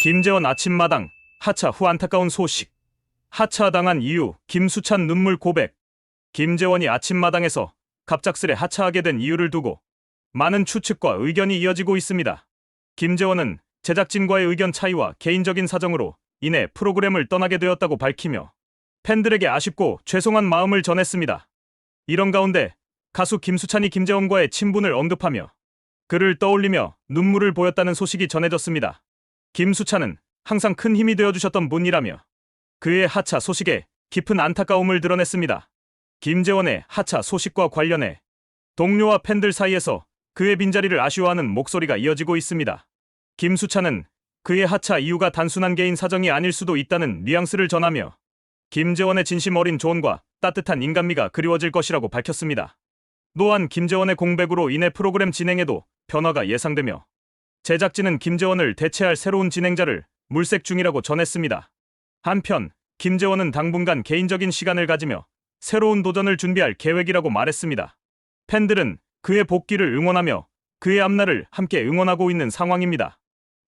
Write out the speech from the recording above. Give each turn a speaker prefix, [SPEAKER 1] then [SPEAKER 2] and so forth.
[SPEAKER 1] 김재원 아침마당 하차 후 안타까운 소식. 하차당한 이유 김수찬 눈물 고백. 김재원이 아침마당에서 갑작스레 하차하게 된 이유를 두고 많은 추측과 의견이 이어지고 있습니다. 김재원은 제작진과의 의견 차이와 개인적인 사정으로 인해 프로그램을 떠나게 되었다고 밝히며 팬들에게 아쉽고 죄송한 마음을 전했습니다. 이런 가운데 가수 김수찬이 김재원과의 친분을 언급하며 그를 떠올리며 눈물을 보였다는 소식이 전해졌습니다. 김수찬은 항상 큰 힘이 되어주셨던 분이라며 그의 하차 소식에 깊은 안타까움을 드러냈습니다. 김재원의 하차 소식과 관련해 동료와 팬들 사이에서 그의 빈자리를 아쉬워하는 목소리가 이어지고 있습니다. 김수찬은 그의 하차 이유가 단순한 개인 사정이 아닐 수도 있다는 뉘앙스를 전하며 김재원의 진심 어린 조언과 따뜻한 인간미가 그리워질 것이라고 밝혔습니다. 또한 김재원의 공백으로 인해 프로그램 진행에도 변화가 예상되며 제작진은 김재원을 대체할 새로운 진행자를 물색 중이라고 전했습니다. 한편 김재원은 당분간 개인적인 시간을 가지며 새로운 도전을 준비할 계획이라고 말했습니다. 팬들은 그의 복귀를 응원하며 그의 앞날을 함께 응원하고 있는 상황입니다.